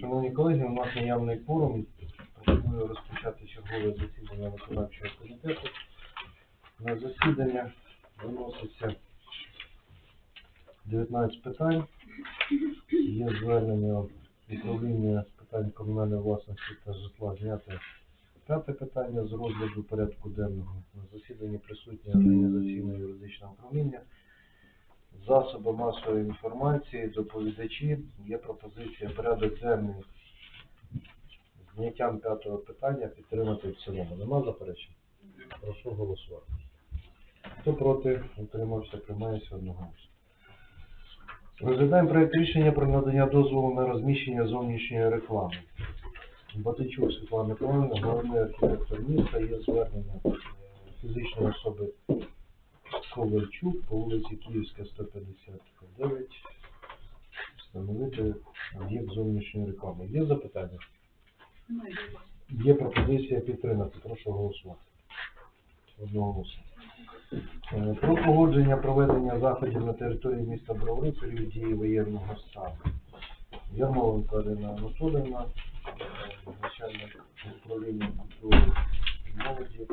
Шановні колеги, у нас наявний форум. Пропоную розпочати чергове засідання виконавчого комітету. На засідання виноситься 19 питань. Є звернення управління з питань комунальної власності та житла зняти п'яте питання з розгляду порядку денного. На засіданні присутні організаційне юридичне управління. Засоби масової інформації, доповідачі, є пропозиція порядок денний з зняттям п'ятого питання підтримати в цілому. Нема заперечень? Прошу голосувати. Хто проти, утримався, приймається одного. Розглядаємо проєкт рішення про надання дозволу на розміщення зовнішньої реклами. Батичук Світлана Миколаївна, головний архітектор міста, є звернення е, фізичної особи Ковальчук по вулиці Київська, 159, встановити об'єкт зовнішньої реклами. Є запитання? Є пропозиція підтримати. Прошу голосувати. Е, Про погодження проведення заходів на території міста Бровари в період дії воєнного стану. Ярмоленко Арина Анатоліївна, е, начальник управління культури молоді.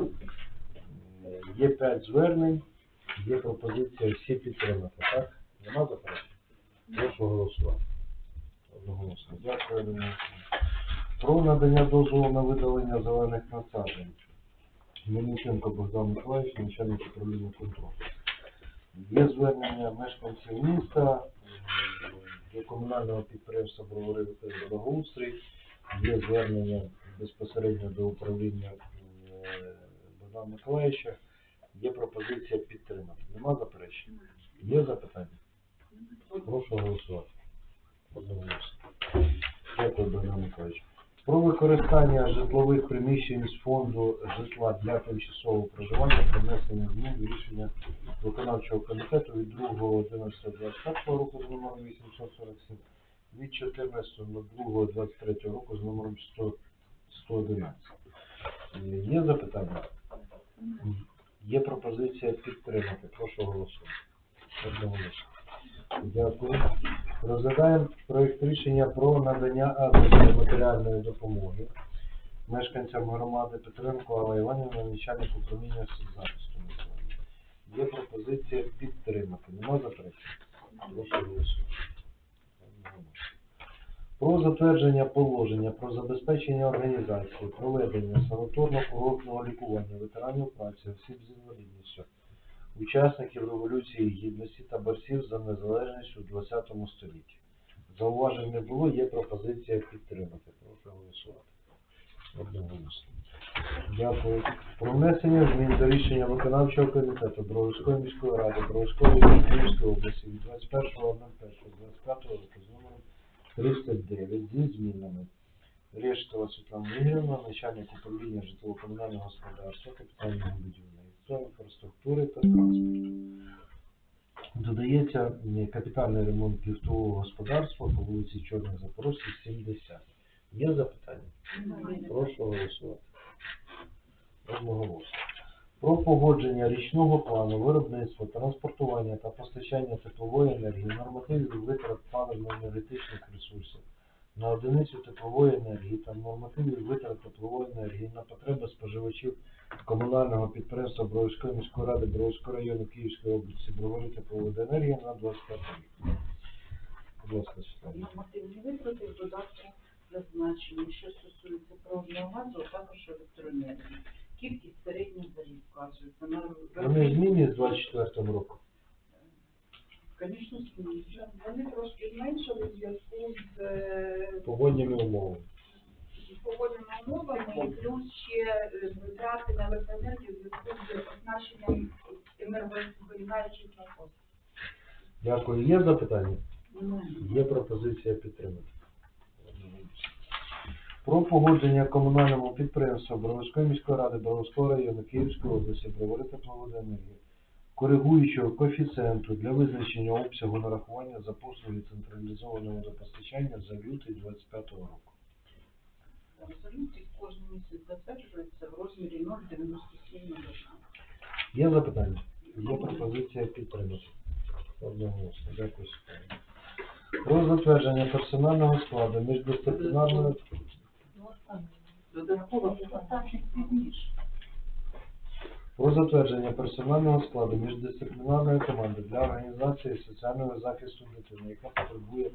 Е, Є п'ять звернень, є пропозиція всі підтримати, так? Нема заперечень? Прошу голосувати. Одноголосно. Дякую, Про надання дозволу на видалення зелених насаджень. Мельниченко Богдан Миколаївич, начальник управління контролю. Є звернення мешканців міста до комунального підприємства Бровари Благоустрій, є звернення безпосередньо до управління е, Богдана Миколаївича, є пропозиція підтримати. Нема заперечень? Є запитання? Прошу голосувати. Дякую, Богдан Миколаївич. Про використання житлових приміщень з фонду житла для тимчасового проживання про внесення змін до рішення виконавчого комітету від 2.11.25 року з номером 847 від 14.02.23 року з номером 100 111. Е, Є запитання? Є пропозиція підтримати. Прошу голосувати. Дякую. Розглядаємо проєкт рішення про надання адресної матеріальної допомоги мешканцям громади Петренко Алла Іванівна, начальник управління соцзахисту. Є пропозиція підтримати. Нема заперечень? Прошу голосувати. Про затвердження положення про забезпечення організації, проведення санаторно-курортного лікування ветеранів праці, осіб з інвалідністю, учасників Революції Гідності та борців за незалежність у ХХ столітті. Зауважень не було, є пропозиція підтримати. Прошу голосувати. Одноголосно. Дякую. Про внесення змін до рішення виконавчого комітету Бровської міської ради Бровської і Київської області від 21.01.25 року з номером 309 зі змінами. Рештова Світлана Ігорівна, начальник управління житлово-комунального господарства, капітального будівництва, інфраструктури та транспорту. Додається капітальний ремонт ліфтового господарства по вулиці Чорних Запорожців, 70. Є запитання? Прошу голосувати. Одноголосно. Погодження річного плану виробництва, транспортування та постачання теплової енергії, нормативів витрат паливно-енергетичних ресурсів на одиницю теплової енергії та нормативів витрат теплової енергії на потреби споживачів комунального підприємства Бровської міської ради Бровського району Київської області Бровари тепловоденергія на 25 рік. Будь ласка, Світлана. Нормативні витрати в додатку зазначені, що стосується природного газу, а також електроенергії. Кількість середньо за рік вказується. На Вони змінюють з 24 року. Звісно, змінюється. Вони трошки зменшили в зв'язку з е, Погодніми умовами. з погодними умовами, і плюс ще е, витрати на електроенергію в зв'язку з оснащенням енергозберігаючих насосів. Дякую. Є запитання? Є пропозиція підтримати. Про погодження комунальному підприємству Броварської міської ради Броварського району Київської області Бровари тепловоденергії, коригуючого коефіцієнту для визначення обсягу нарахування за послуги централізованого водопостачання за лютий 25 року. Резолюції кожен місяць затверджується в розмірі 0,97 на Є запитання? Є пропозиція підтримати. Одноголосно. Дякую, Про затвердження персонального складу міждисциплінарної Додатково останніх пізніше. про затвердження персонального складу міждисциплінарної команди для організації соціального захисту дитини, яка потребує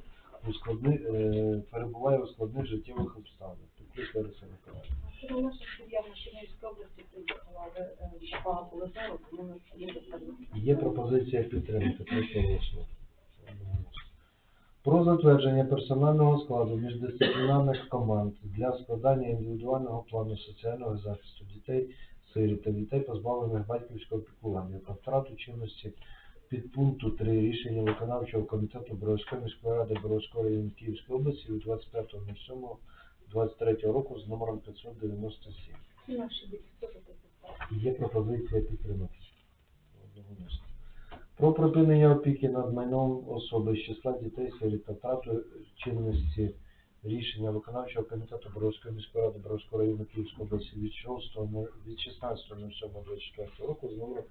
у складни, е, перебуває у складних життєвих обставинах. Тут Лариса Миколаївна. Наша сім'я в Чернігівській області приїхала, е, папа тому ми їм доставили. Є пропозиція підтримати. Прошу голосувати. Про затвердження персонального складу міждисциплінарних команд для складання індивідуального плану соціального захисту дітей сиріт та дітей, позбавлених батьківського піклування та втрату чинності підпункту 3 рішення виконавчого комітету Боровської міської ради Боровської району Київської області від 25.07.23 року з номером 597. Ці наші діти теж такі стали. Є пропозиція підтримати. Одноголосно. Про припинення опіки над майном особи з числа дітей серед та втрату чинності рішення виконавчого комітету Боровської міської ради Боровського району Київської області від 6 від 16.07.24 року з номером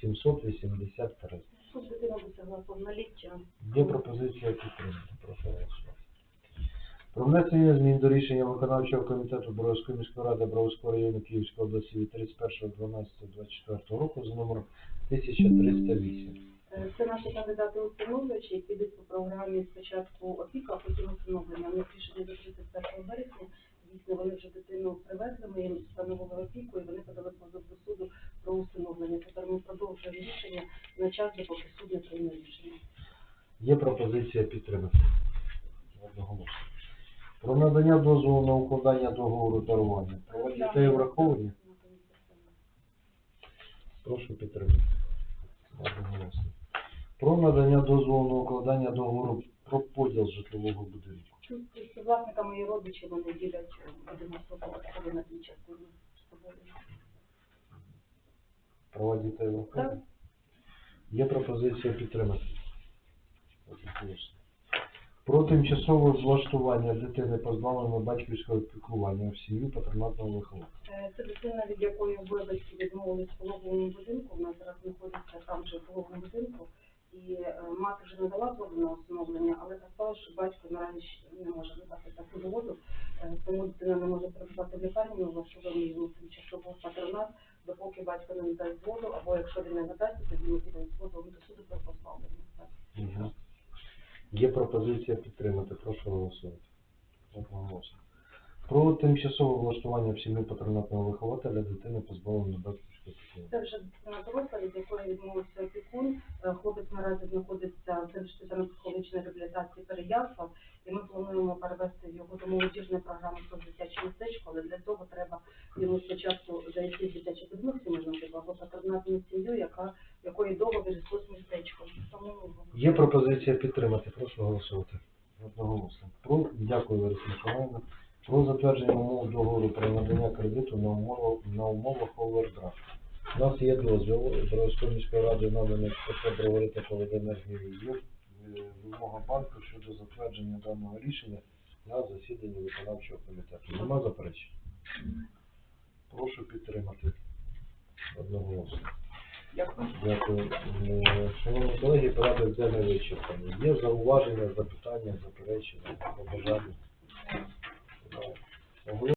783. Тут дитина досягла повноліття. Є пропозиція підтримати. Прошу голосувати. Про внесення змін до рішення виконавчого комітету Боровської міської ради Боровського району Київської області від 31.12.24 року з номером 1308. Е, Це наші кандидати установлювачі, які йдуть по програмі спочатку опіка, а потім усиновлення. У них рішення до 31 березня. Дійсно, вони вже дитину привезли, ми їм встановили опіку, і вони подали позов до суду про усиновлення. Тепер ми продовжуємо рішення на час, допоки суд не прийме рішення. Є пропозиція підтримати. Про надання дозволу на укладання договору дарування. Права дітей враховані. Прошу підтримати. Про надання дозволу на укладання договору про поділ житлового будинку. З власниками і родичі вони ділять будинок свого на дві частини з собою. Права дітей враховані. Є пропозиція підтримати. Одноголосно. Про тимчасове влаштування дитини позбавленої батьківського піклування в сім'ю патронатного виховання. Е, Це дитина, від якої батьки відмовились в пологовому будинку. Вона зараз знаходиться там же в пологовому будинку. І е, мати вже не дала згоду на усиновлення, але так стало, що батько наразі не може надати таку згоду, Е, тому дитина не може перебувати в лікарні, ми влаштовуємо йому тимчасово патронат, допоки батько не надасть згоду, або якщо він не надасть, тоді ми підемо згоду до суду про позбавлення. Є пропозиція підтримати. Прошу голосувати. Про тимчасове влаштування в сім'ї патронатного вихователя дитини позбавлено батьківського. Це вже доросла, від якої відмовився опікун. Е, Хлопець наразі знаходиться в Центрі психологічної реабілітації Переяслав, і ми плануємо перевести його до молодіжної програми про дитяче містечко, але для цього треба йому спочатку зайти в дитячий будинок сімейного типу або патронатну сім'ю, яка якої договір з соцмістечком. Тому Є пропозиція підтримати. Прошу голосувати. Одноголосно. Про дякую, Лариса Миколаївна. Про затвердження умов договору про надання кредиту на умовах на умовах овердрафту. У нас є дозвіл Боровської міської ради наданий Петро Броварити Полиденергії. Є е, вимога банку щодо затвердження даного рішення на засіданні виконавчого комітету. Нема заперечень? Прошу підтримати. Одноголосно. Дякую. Дякую. Е, Шановні колеги, порядок денний вичерпаний. Є зауваження, запитання, заперечення, побажання? so. And we